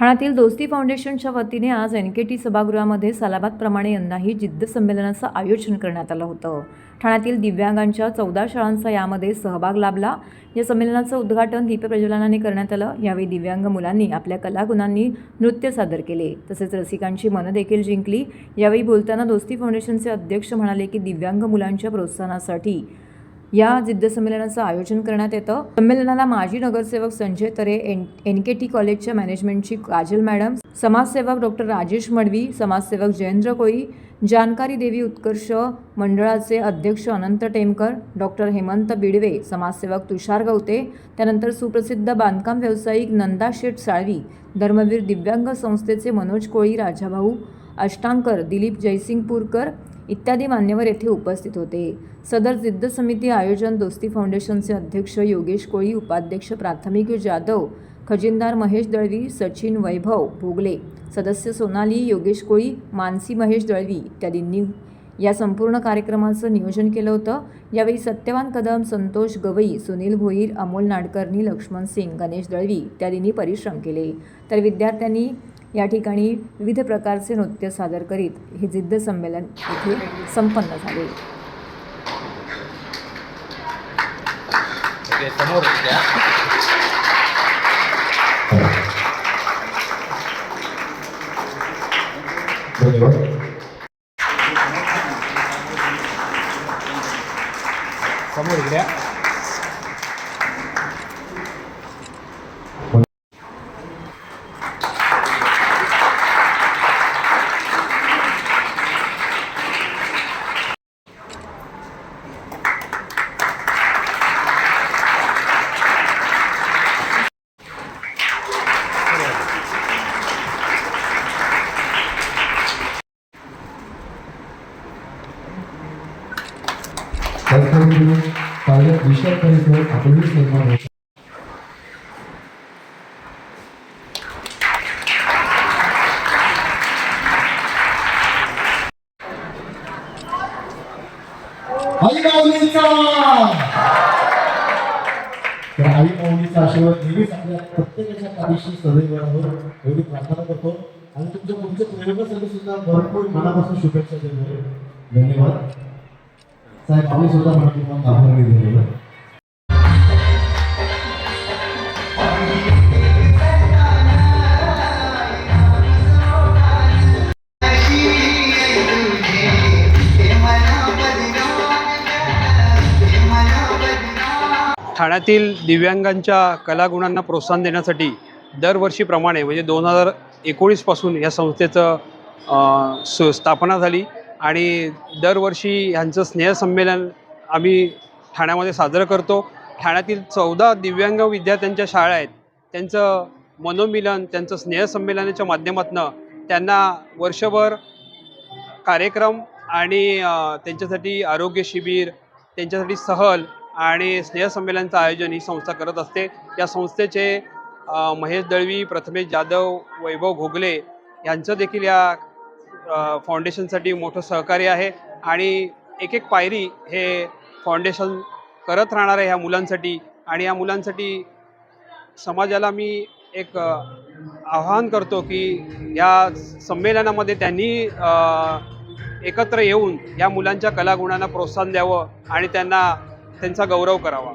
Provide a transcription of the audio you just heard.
ठाण्यातील दोस्ती फाउंडेशनच्या वतीने आज एन के टी सभागृहामध्ये सालाबादप्रमाणे यंदाही जिद्द संमेलनाचं आयोजन करण्यात आलं होतं. ठाण्यातील दिव्यांगांच्या चौदा शाळांचा यामध्ये सहभाग लाभला. या संमेलनाचं उद्घाटन दीपप्रज्वलनाने करण्यात आलं. यावेळी दिव्यांग मुलांनी आपल्या कलागुणांनी नृत्य सादर केले. तसेच रसिकांची मनं देखील जिंकली. यावेळी बोलताना दोस्ती फाउंडेशनचे अध्यक्ष म्हणाले की दिव्यांग मुलांच्या प्रोत्साहनासाठी या जिद्द संमेलनाचं आयोजन करण्यात येतं. संमेलनाला माजी नगरसेवक Sanjay Tare N N K T कॉलेजच्या मॅनेजमेंटची काजल मॅडम समाजसेवक डॉक्टर राजेश मडवी समाजसेवक जयेंद्र कोळी जानकारी देवी उत्कर्ष मंडळाचे अध्यक्ष अनंत टेमकर डॉक्टर हेमंत बिडवे समाजसेवक तुषार गवते त्यानंतर सुप्रसिद्ध बांधकाम व्यावसायिक नंदा शेठ साळवी धर्मवीर दिव्यांग संस्थेचे मनोज कोळी राजाभाऊ अष्टांकर दिलीप जयसिंगपूरकर इत्यादी मान्यवर येथे उपस्थित होते. सदर जिद्द समिती आयोजन दोस्ती फाउंडेशनचे अध्यक्ष योगेश कोळी उपाध्यक्ष प्राथमिक जाधव खजिनदार महेश दळवी सचिन वैभव भोगले सदस्य सोनाली योगेश कोळी मानसी महेश दळवी इत्यादींनी या संपूर्ण कार्यक्रमाचं नियोजन केलं होतं. यावेळी सत्यवान कदम संतोष गवई सुनील भोईर अमोल नाडकर्णी लक्ष्मण सिंग गणेश दळवी इत्यादींनी परिश्रम केले. तर विद्यार्थ्यांनी या ठिकाणी विविध प्रकारचे नृत्य सादर करीत हे जिद्द संमेलन येथे संपन्न झाले. समोर द्या धन्यवाद विशाल परिसर आपणही सन्मान होतो आई माऊलीचा तर आई माऊलीचा आशीर्वाद नेहमीच आपल्या प्रत्येकाच्या पाठीशी सदैव राहो. एवढी प्रार्थना करतो आणि तुमच्या पुढच्या सुद्धा भरपूर मनापासून शुभेच्छा देतो धन्यवाद. साहेब आम्ही सुद्धा मनापासून आभार दिलेलं ठाण्यातील दिव्यांगांच्या कलागुणांना प्रोत्साहन देण्यासाठी दरवर्षीप्रमाणे म्हणजे दोन हजार एकोणीसपासून या संस्थेचं स स्थापना झाली. आणि दरवर्षी ह्यांचं स्नेहसंमेलन आम्ही ठाण्यामध्ये साजरं करतो. ठाण्यातील चौदा दिव्यांग विद्यार्थ्यांच्या शाळा आहेत. त्यांचं मनोमिलन त्यांचं स्नेहसंमेलनाच्या माध्यमातून त्यांना वर्षभर कार्यक्रम आणि त्यांच्यासाठी आरोग्य शिबिर त्यांच्यासाठी सहल आणि स्नेहसंमेलनाचं आयोजन ही संस्था करत असते. या संस्थेचे महेश दळवी प्रथमेश जाधव वैभव घोगले यांचं देखील या फाउंडेशनसाठी मोठं सहकार्य आहे आणि एक एक पायरी हे फाउंडेशन करत राहणार आहे ह्या मुलांसाठी आणि या मुलांसाठी समाजाला मी एक आवाहन करतो की या संमेलनामध्ये त्यांनी एकत्र येऊन या मुलांच्या कलागुणांना प्रोत्साहन द्यावं आणि त्यांना त्यांचा गौरव करावा.